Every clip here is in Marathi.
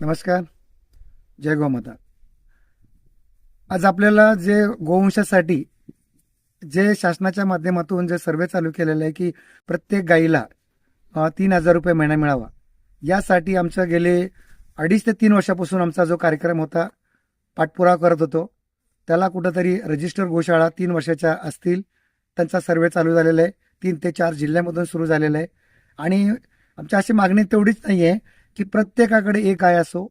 नमस्कार. जय गोमाता आज आपल्याला जे गोवंशासाठी जे शासनाच्या माध्यमातून जे सर्वे चालू केलेलं आहे की प्रत्येक गाईला तीन हजार रुपये महिना मिळावा. यासाठी आमचं गेले अडीच ते तीन वर्षापासून आमचा जो कार्यक्रम होता पाठपुरावा करत होतो. त्याला कुठंतरी रजिस्टर गोशाळा तीन वर्षाच्या असतील. त्यांचा सर्वे चालू झालेला आहे. तीन ते चार जिल्ह्यामधून सुरू झालेला आहे. आणि आमची अशी मागणी तेवढीच नाही आहे की प्रत्येकाकडे एक गाय असो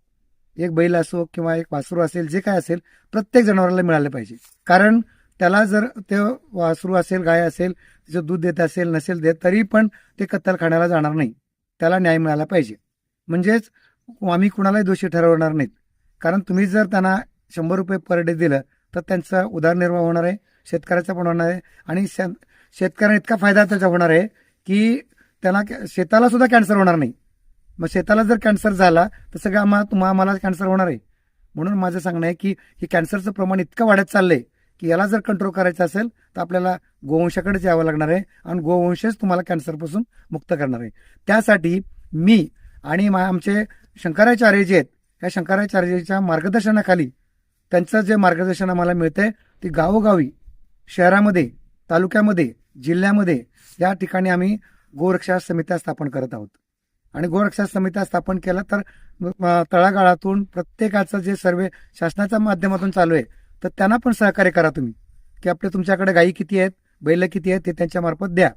एक बैल असो किंवा एक वासरू असेल जे काय असेल प्रत्येक जनावराला मिळालं पाहिजे. कारण त्याला जर ते वासरू असेल गाय असेल तिचं दूध देत असेल नसेल देत तरी पण ते कत्तलखान्याला जाणार नाही. त्याला न्याय मिळाला पाहिजे. म्हणजेच आम्ही कुणालाही दोषी ठरवणार नाहीत. कारण तुम्ही जर त्यांना शंभर रुपये पर डे दिलं तर त्यांचा उदरनिर्वाह होणार आहे शेतकऱ्याचा पण होणार आहे आणि शे- शेतकऱ्यांना इतका फायदा त्याचा होणार आहे की त्यांना कॅ- शेताला सुद्धा कॅन्सर होणार नाही. मग शेताला जर कॅन्सर झाला तर सगळं आम्हाला तुम्हा आम्हाला कॅन्सर होणार आहे. म्हणून माझं सांगणं आहे की हे कॅन्सरचं प्रमाण इतकं वाढत चाललंय की याला जर कंट्रोल करायचं असेल तर आपल्याला गोवंशाकडेच यावं लागणार आहे आणि गोवंशच तुम्हाला कॅन्सरपासून मुक्त करणार आहे. त्यासाठी मी आणि मा- आमचे शंकराचार्य जे आहेत या शंकराचार्याच्या मार्गदर्शनाखाली त्यांचं जे मार्गदर्शन आम्हाला मिळतंय ते गावोगावी शहरामध्ये तालुक्यामध्ये जिल्ह्यामध्ये या ठिकाणी आम्ही गोरक्षा समित्या स्थापन करत आहोत. आणि गोरक्षा समित्या स्थापन केल्या तर तळागाळातून प्रत्येकाचं जे सर्वे शासनाच्या माध्यमातून चालू आहे तर त्यांना पण सहकार्य करा तुम्ही की आपले तुमच्याकडे गायी किती आहेत बैल किती आहेत ते त्यांच्या मार्फत द्या.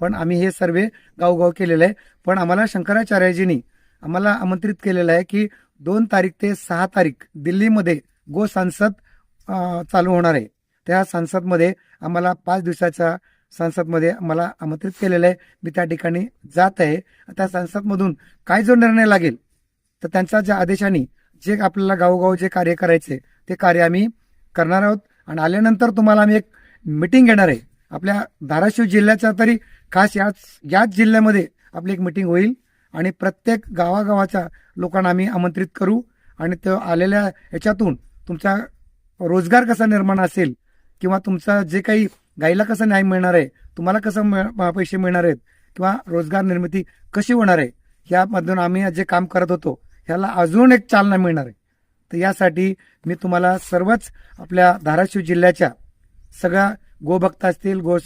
पण आम्ही हे सर्वे गावगाव केलेलं आहे. पण आम्हाला शंकराचार्यजींनी आम्हाला आमंत्रित केलेलं आहे की दोन तारीख ते सहा तारीख दिल्लीमध्ये गो सांसद चालू होणार आहे. त्या सांसदमध्ये आम्हाला पाच दिवसाचा संसदमध्ये मला आमंत्रित केलेलं आहे. मी त्या ठिकाणी जात आहे. त्या संसदमधून काय जो निर्णय लागेल तर त्यांच्या ज्या आदेशाने जे आपल्याला गावोगाव जे कार्य करायचे ते कार्य आम्ही करणार आहोत. आणि आल्यानंतर तुम्हाला आम्ही एक मिटिंग घेणार आहे. आपल्या धाराशिव जिल्ह्याच्या तरी खास याच याच जिल्ह्यामध्ये आपली एक मिटिंग होईल. आणि प्रत्येक गावागावाच्या लोकांना आम्ही आमंत्रित करू. आणि त्या आलेल्या याच्यातून तुमचा रोजगार कसा निर्माण असेल किंवा तुमचा जे काही गाईला कसं न्याय मिळणार आहे? तुम्हाला कसं पैसे मिळणार आहेत? किंवा रोजगार निर्मिती कशी होणार आहे? यामधून आम्ही जे काम करत होतो ह्याला अजून एक चालना मिळणार आहे. तर यासाठी मी तुम्हाला सर्वच आपल्या धाराशिव जिल्ह्याच्या सगळ्या गोभक्त असतील गो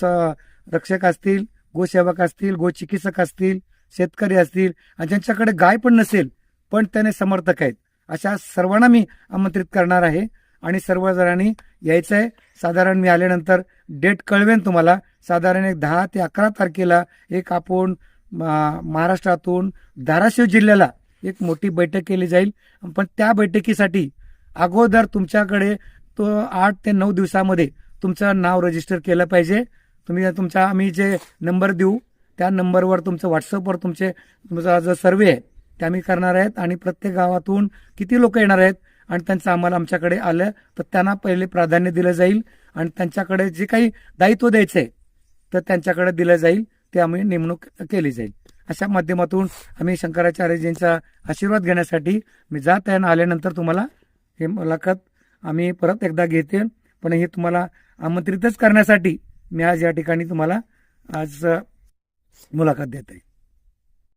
रक्षक असतील गोसेवक असतील गोचिकित्सक असतील शेतकरी असतील आणि ज्यांच्याकडे गाय पण नसेल पण त्याने समर्थक आहेत. अशा सर्वांना मी आमंत्रित करणार आहे. आणि सर्व जणांनी यायचं आहे साधारण मी आल्यानंतर डेट कळवेन तुम्हाला. साधारण एक दहा ते अकरा तारखेला एक आपण महाराष्ट्रातून धाराशिव जिल्ह्याला एक मोठी बैठक केली जाईल. पण त्या बैठकीसाठी अगोदर तुमच्याकडे तो आठ ते नऊ दिवसामध्ये तुमचं नाव रजिस्टर केलं पाहिजे. तुम्ही तुमचा आम्ही जे नंबर देऊ त्या नंबरवर तुमचं व्हॉट्सअपवर तुमचे तुमचा जो सर्वे आहे ते आम्ही करणार आहेत. आणि प्रत्येक गावातून किती लोक येणार आहेत आणि त्यांचं आम्हाला आमच्याकडे आलं तर त्यांना पहिले प्राधान्य दिलं जाईल. आणि त्यांच्याकडे जे काही दायित्व द्यायचं आहे तर त्यांच्याकडे दिलं जाईल. ते आम्ही नेमणूक केली जाईल. अशा माध्यमातून आम्ही शंकराचार्यजींचा आशीर्वाद घेण्यासाठी मी जात आहे आणि आल्यानंतर तुम्हाला हे मुलाखत आम्ही परत एकदा घेते. पण हे तुम्हाला आमंत्रितच करण्यासाठी मी आज या ठिकाणी तुम्हाला आज मुलाखत देत आहे.